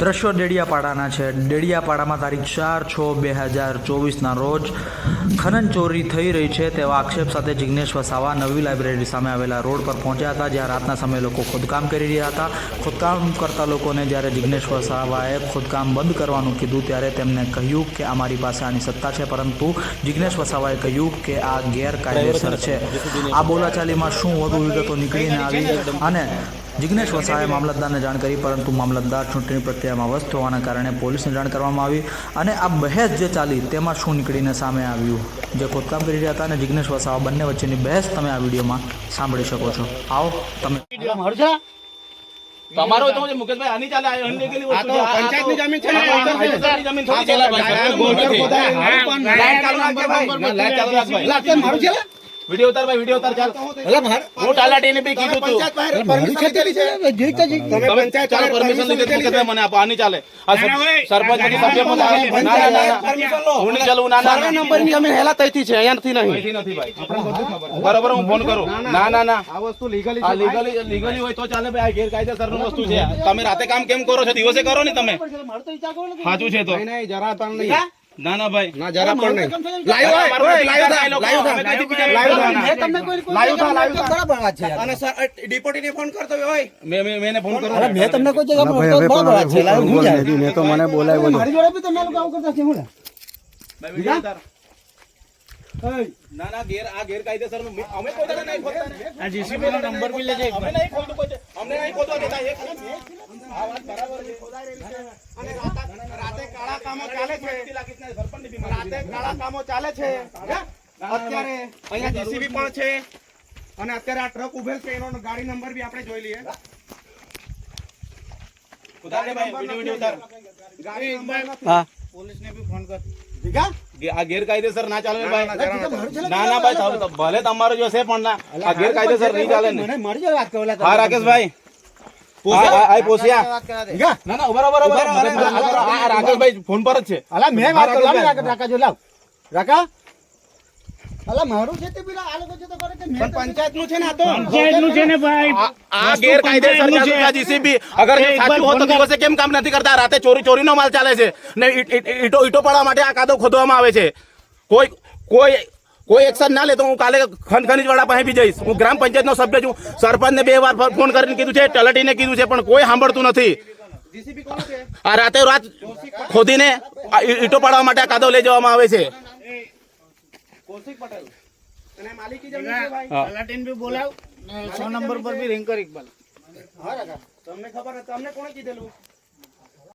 દ્રશ્યો ડેડિયાપાડાના છે. ડેડિયાપાડામાં તારીખ ચાર છ બે હજાર ચોવીસના રોજ ખનન ચોરી થઈ રહી છે તેવા આક્ષેપ સાથે જિગ્નેશ વસાવા નવી લાઇબ્રેરી સામે આવેલા રોડ પર પહોંચ્યા હતા જ્યાં રાતના સમયે લોકો ખોદકામ કરી રહ્યા હતા. ખોદકામ કરતા લોકોને જ્યારે જિગ્નેશ વસાવાએ ખોદકામ બંધ કરવાનું કીધું ત્યારે તેમને કહ્યું કે અમારી પાસે આની સત્તા છે પરંતુ જિગ્નેશ વસાવાએ કહ્યું કે આ ગેરકાયદેસર છે. આ બોલાચાલીમાં શું વધુ વિગતો નીકળીને આવી? અને જિગ્નેશ વસાવાએ મામલતદારને જાણ કરી પરંતુ મામલતદાર ચૂંટણી પ્રક્રિયામાં વ્યસ્ત હોવાના કારણે પોલીસને જાણ કરવામાં આવી અને આ બહેસ જે ચાલી તેમાં શું નીકળીને સામે આવ્યું જે ખોદકામ કરી રહ્યા હતા અને જિગ્નેશ વસાવા બંને વચ્ચેની બહેસ તમે આ વિડીયોમાં સાંભળી શકો છો આવો તમે તમારો તો મુકેશભાઈ આની ચાલે આ અનલીગલી આ વસ્તુ તો પંચાયતની જમીન છે ને, આ- આ પંચાયતની પંચાયતની જમીન થોડી ચાલે ભાઈ. આ સરકારનું ગોચર હા. લાઈટ ચાલુ રાખ ભાઈ. લાઈટ ચાલુ રાખ ભાઈ. એટલે આ કેમ મારું છે લે? વીડિયો ઉતાર ભાઈ વિડિયો ઉતાર ચાલ. હું તલાટીને બી કીધું તું. પંચાયત બહાર permission લીધેલી છે. તમે તમે પંચાયત ચાલો પરમિશન લીધી લીધેલી છે. મને આપો. આની ચાલે. આ સરપંચની સભ્ય પણ આવે. ના, ના, પંચાયત ના, બહાર લો. હું નહીં ચાલવું ના ના સર્વે ના. નંબરની અમે હેલા તઈથી છે અહીંયાથી નહીં. અહીંથી નથી ભાઈ. બરોબર હું ફોન કરું. ના ના. ના આ વસ્તુ લીગલી આ લીગલી લીગલી હોય તો ચાલે ભાઈ આ ગેરકાયદેસરનું વસ્તુ છે. તમે રાતે કામ કેમ કરો છો? દિવસે કરો ને તમે. સાચું છે તો. નહીં નહીં જરા પણ નહીં. ના ના ભાઈ. ના જરા પણ નહીં. લાઈવ હોય, મારું હોય, નથી લાઈવ થા, લાઈવ થા. અમે કઈથી બીજાને લાઈવ થા. મેં તમને કોઈ- લાઈવ થા, લાઈવ થા. અને સર ડિપોટીને ફોન કરતો હોય મેં મેં ફોન કરું મેં તમને કોઈ જગ્યા ભાઈ હવે પણ હવે હું પણ બોલ તો મને બોલાવ્યો મારી જોડે બી તમે લોકો આવું કરતા છે હું ભાઈ, વીડિયો ઉતાર. ના ના ગેર આ ગેરકાયદેસરનું અમે કોઈ દાડો નહીં ખોદતા આ જેસીબી નો નંબર બી લેજે અમે નહીં ખોદતું કોઈ છે. અમને નહીં ખોદવા દેતા એક આ વાત બરાબર છે. અને રાતે- રાતે કાળા કામો ચાલે છે રાતે કાળા કામો ચાલે છે અત્યારે અહીંયા જીસીબી પણ છે અને અત્યારે આ ટ્રક ઉભેલ છે એનો ગાડી નંબર બી આપણે જોઈ લઈએ ભાઈ, પોલીસને બી ફોન કર આ ગેરકાયદેસર ના ચાલે ના, ને? ભલે તમારો જો છે પણ ના આ ગેરકાયદેસર નહીં ચાલે ને. હા રાકેશભાઈ ફોન પર જ છે. અલા મેં વાત હા, કરી લાવ રાકેશભાઈ. રાકા રાકા લાવ. રાકા? અલા મારું છે તે પેલા આ લોકો છે તો કરે કે મેં પંચાયતનું છે ને આ તો? પંચાયતનું છે ને ભાઈ? આ- આ ગેરકાયદેસર ચાલુ છે. છે આ જીસીબી. અગર એ જો એક વાર સાચું હોત તો દિવસે કેમ કામ નથી કરતા? રાતે ચોરી ચોરીનો માલ ચાલે છે. ને ઈટ- ઈટ- ઈટો ઈટો પાડવા માટે આ કાદવ ખોદવામાં આવે છે. કોઈ કોઈ કોઈ એક્શન ના લે તો હું કાલે ખન ખનીજ વાળા પાસે બી જઈશ. હું ગ્રામ પંચાયતનો સભ્ય છું. સરપંચને બે વાર ફોન કરીને કીધું છે તલાટીને કીધું છે પણ કોઈ સાંભળતું નથી. જીસીબી કોણ છે? આ રાતે રાત ખોદીને ઈટો પાડવા માટે આ કાદવ લઈ જવામાં આવે છે. કૌશિક પટેલ. અને માલિકી જમીન છે ભાઈ? તલાટીને બી બોલાવ. ને નંબર પર બી રિંગ ઇકબાલ તમને ખબર તમને કોણે કીધેલું?